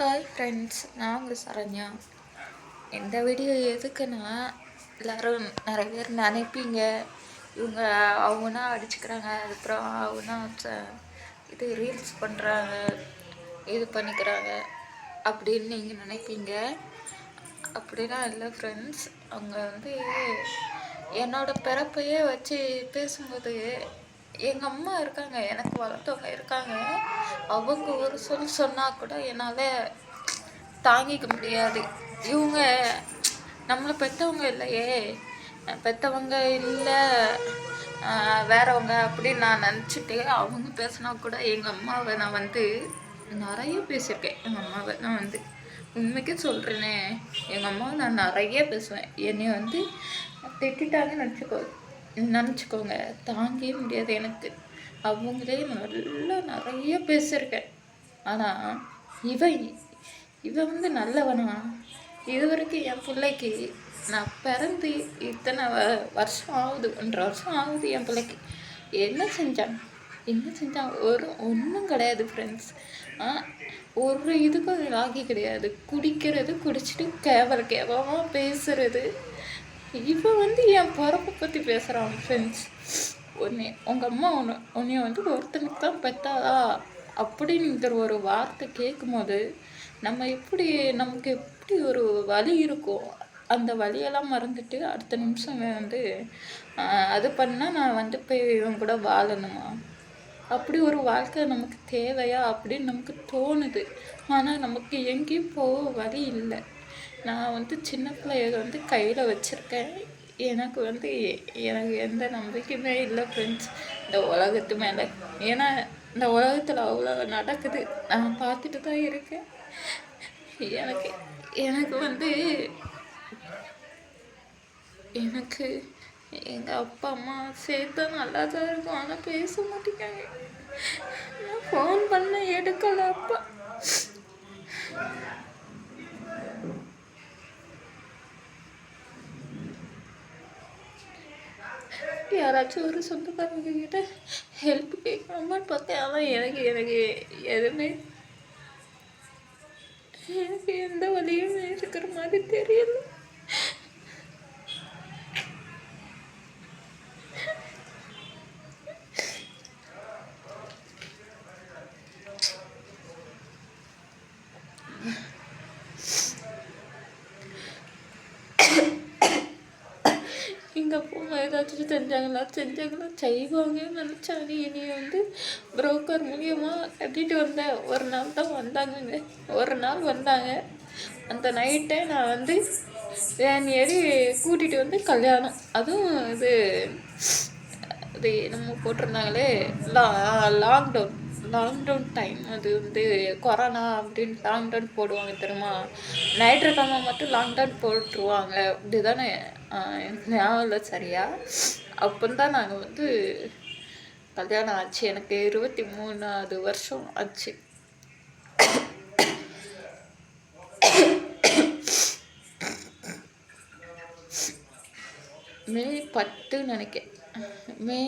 Hi friends நான் உங்கள் சரண்யா. இந்த வீடியோ எதுக்குன்னா எல்லோரும் நிறைய பேர் நினைப்பீங்க. இவங்க அவங்கன்னா அடிச்சுக்கிறாங்க அதுக்கப்புறம் அவங்கன்னா ச- இது ரீல்ஸ் பண்ணுறாங்க இது பண்ணிக்கிறாங்க அப்படின்னு நீங்கள் நினைப்பீங்க. அப்படிலாம் இல்லை ஃப்ரெண்ட்ஸ் அவங்க வந்து என்னோட பிறப்பையே வச்சு பேசும்போது எங்கள் அம்மா இருக்காங்க எனக்கு வளர்த்தவங்க இருக்காங்க. அவங்க ஒரு சொல் சொன்னால் கூட என்னால் தாங்கிக்க முடியாது. இவங்க நம்மளை பெற்றவங்க இல்லையே. பெற்றவங்க இல்லை வேறவங்க அப்படின்னு நான் நினச்சிட்டு அவங்க பேசினா கூட எங்கள் அம்மாவை நான் வந்து நிறைய பேசியிருக்கேன். எங்கள் அம்மாவை நான் வந்து உண்மைக்கே சொல்கிறேனே எங்கள் அம்மாவை நான் நிறைய பேசுவேன். என்னை வந்து திட்டாங்கன்னு நினச்சிக்கோ நினச்சிக்கோங்க. தாங்கவே முடியாது எனக்கு. அவங்களே நல்லா நிறைய பேசியிருக்கேன். ஆனால் இவன் இவன் வந்து நல்லவனா? இது வரைக்கும் என் பிள்ளைக்கு நான் பிறந்து இத்தனை வ வருஷம் ஆகுது ஒன்றரை வருஷம் ஆகுது என் பிள்ளைக்கு. என்ன செஞ்சான்? என்ன செஞ்சான்? ஒரு ஒன்றும் கிடையாது ஃப்ரெண்ட்ஸ் ஒரு இதுக்கும் ராகி கிடையாது. குடிக்கிறது குடிச்சிட்டு கேவல கேவலமாக பேசுறது. இவன் வந்து என் பிறப்பை பற்றி பேசுகிறான் ஃப்ரெண்ட்ஸ் உன்னை உங்கள் அம்மா உன்னை உன்னைய வந்து ஒருத்தனுக்கு தான் பெத்தாதா அப்படிங்கிற ஒரு வார்த்தை கேட்கும்போது நம்ம எப்படி நமக்கு எப்படி ஒரு வலி இருக்கும் அந்த வலியெல்லாம் மறந்துட்டு அடுத்த நிமிஷம் வந்து அது பண்ணால் நான் வந்து போய் இவன் கூட வாழணுமா? அப்படி ஒரு வாழ்க்கை நமக்கு தேவையா? அப்படின்னு நமக்கு தோணுது. ஆனால் நமக்கு எங்கேயும் போக வழி இல்லை. நான் வந்து சின்ன பிள்ளைய வந்து கையில் வச்சுருக்கேன். எனக்கு வந்து எ- எனக்கு எந்த நம்பிக்கையுமே இல்லை ஃப்ரெண்ட்ஸ் இந்த உலகத்து மேலே. ஏன்னா இந்த உலகத்தில் அவ்வளோ நடக்குது. நான் பார்த்துட்டு தான் இருக்கேன். எனக்கு எனக்கு வந்து எனக்கு எங்கள் அப்பா அம்மா சேர்த்தா நல்லா தான் இருக்கும். ஆனால் பேச மாட்டேங்காங்க நான் ஃபோன் பண்ண எடுக்கலை அப்பா. யாராச்சும் ஒரு சொந்தக்காரங்க கிட்ட ஹெல்ப் கேட்கணுமான்னு பார்த்தேன். ஆனால் எனக்கு எனக்கு எதுவுமே எனக்கு எந்த வழியுமே இருக்கிற மாதிரி தெரியல. எங்கள் அப்பா அம்மா ஏதாச்சும் செஞ்சாங்களா? செஞ்சாங்களா? செய்வாங்கன்னு நினச்சாங்க இனி வந்து புரோக்கர் மூலியமாக கட்டிட்டு வந்தேன் ஒரு நாள் தான் வந்தாங்கங்க. ஒரு நாள் வந்தாங்க. அந்த நைட்டை நான் வந்து வேன் ஏறி கூட்டிகிட்டு வந்து கல்யாணம். அதுவும் இது அது நம்ம போட்டிருந்தாங்களே. லா லாக்டவுன் லாக்டவுன் டைம் அது வந்து கொரோனா அப்படின்னு லாக்டவுன் போடுவாங்க தெரியுமா? ஞாயிற்றுக்கிழமை மட்டும் லாக்டவுன் போட்டுருவாங்க. அப்படி தானே ஞாபகம் இல்லை சரியா? அப்போ தான் நாங்கள் வந்து கல்யாணம் ஆச்சு. எனக்கு இருபத்தி மூணாவது வருஷம் ஆச்சு. மே பத்து நினைக்கிறேன் மே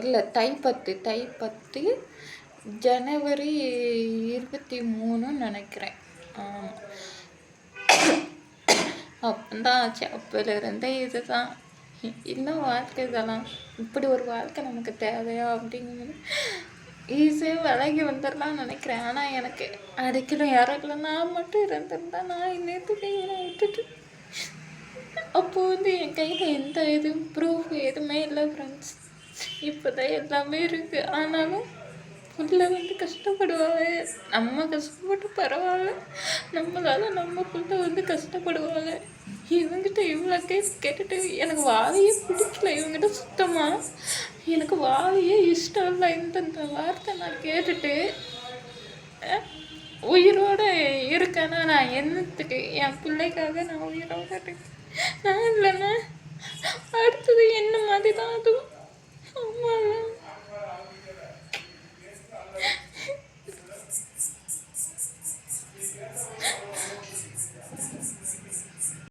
இல்லை தை பத்து தை பத்து ஜனவரி இருபத்தி மூணுன்னு நினைக்கிறேன். ஆமாம் அப்பந்தான் ஆச்சு. அப்போலேருந்தே இதுதான். இன்னும் வாழ்க்கை இதெல்லாம். இப்படி ஒரு வாழ்க்கை நமக்கு தேவையா அப்படிங்கிறது ஈஸியாக விலகி வந்துடலாம்னு நினைக்கிறேன். ஆனால் எனக்கு அடிக்கணும் யாரும் இல்லை நான் மட்டும் இருந்திருந்தா நான் இன்னத்துக்கு இவனை விட்டுட்டு அப்போ வந்து என் கையில் எந்த இதுவும் ப்ரூஃப் எதுவுமே இல்லை ஃப்ரெண்ட்ஸ் இப்போ தான் எல்லாமே இருக்குது ஆனாலும் புள்ள வந்து கஷ்டப்படுவாங்க. நம்ம கஷ்டப்பட்டு பரவாயில்ல. நம்மளால நம்ம புள்ள வந்து கஷ்டப்படுவாங்க. இவங்கிட்ட இவ்வளோ கேஸ் கேட்டுட்டு எனக்கு வாழையே பிடிக்கல. இவங்கிட்ட சுத்தமாக எனக்கு வாழையே இஷ்டம் இல்லை. இந்தந்த வார்த்தை நான் கேட்டுட்டு உயிரோடு இருக்கேன்னா நான் என்னத்துக்கு? என் பிள்ளைக்காக நான் உயிரோடு இருக்கேன். நான் இல்லைன்னா அடுத்தது என்ன மாதிரி தான் அதுவும்? ஆமாம்